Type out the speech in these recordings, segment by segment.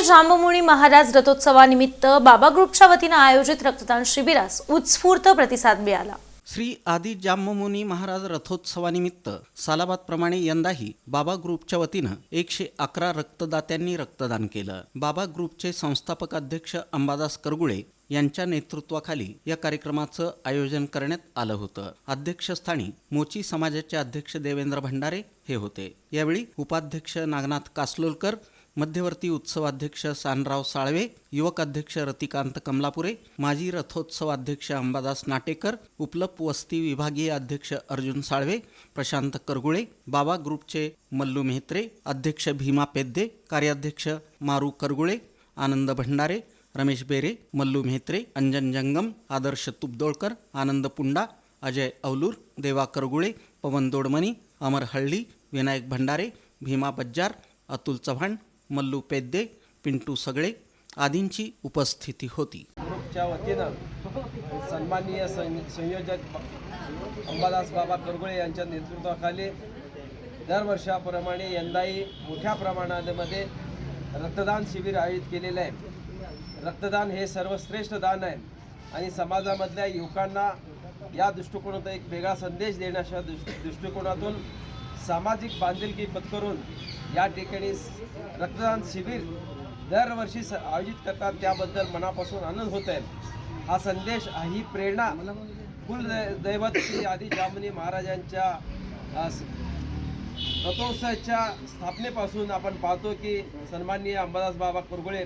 आदी जांबमुनी महाराज रथोत्सवानिमित्त बाबा ग्रुपच्या वतीनं आयोजित रक्तदान शिबिरास उत्स्फूर्त प्रतिसाद मिळाला. श्री आदी जांबमुनी महाराज रथोत्सवानिमित्त सालाबादप्रमाणे यंदाही बाबा ग्रुपच्या वतीनं एकशे अकरा रक्तदात्यांनी रक्तदान केलं. बाबा ग्रुपचे संस्थापक अध्यक्ष अंबादास करगुळे यांच्या नेतृत्वाखाली या कार्यक्रमाचं आयोजन करण्यात आलं होतं. अध्यक्षस्थानी मोची समाजाचे अध्यक्ष देवेंद्र भंडारे हे होते. यावेळी उपाध्यक्ष नागनाथ कासलोलकर मध्यवर्ती उत्सवाध्यक्ष सानराव साळवे युवक अध्यक्ष रतिकांत कमलापुरे माजी रथोत्सवाध्यक्ष अंबादास नाटेकर उपलप वस्ती विभागीय अध्यक्ष अर्जुन साळवे प्रशांत करगुळे बाबा ग्रुपचे मल्लू मेहत्रे अध्यक्ष भीमा पेद्दे कार्याध्यक्ष मारू करगुळे आनंद भंडारे रमेश बेरे मल्लू मेहत्रे अंजन जंगम आदर्श तुपदोळकर आनंद पुंडा अजय अवलूर देवा करगुळे पवन दोडमणी अमर हळ्ळी विनायक भंडारे भीमा बज्जार अतुल चव्हाण मल्लू पेद्दे पिंटू सगळे आदींची उपस्थिती होती. ग्रुपच्या वतीनं सन्माननीय संयोजक अंबादास बाबा करगुळे यांच्या नेतृत्वाखाली दरवर्षाप्रमाणे यंदाही मोठ्या प्रमाणामध्ये रक्तदान शिबिर आयोजित केलेलं आहे. रक्तदान हे सर्वश्रेष्ठ दान आहे आणि समाजामधल्या युवकांना या दृष्टिकोनातून एक वेगळा संदेश देण्याच्या दृष्टिकोनातून सामाजिक बांधिलकी पत्करून या ठिकाणी रक्तदान शिबिर दरवर्षी स आयोजित करतात. त्याबद्दल मनापासून आनंद होत आहे. हा संदेश ही प्रेरणा कुल दैवत श्री आदी जामनी महाराजांच्या रथोत्सवाच्या स्थापनेपासून आपण पाहतो की सन्माननीय अंबादास बाबा कुरगुळे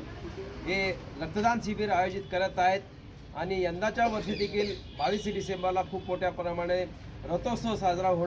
हे रक्तदान शिबिर आयोजित करत आहेत. आणि यंदाच्या वर्षी देखील बावीस डिसेंबरला खूप मोठ्या प्रमाणे रथोत्सव साजरा होणार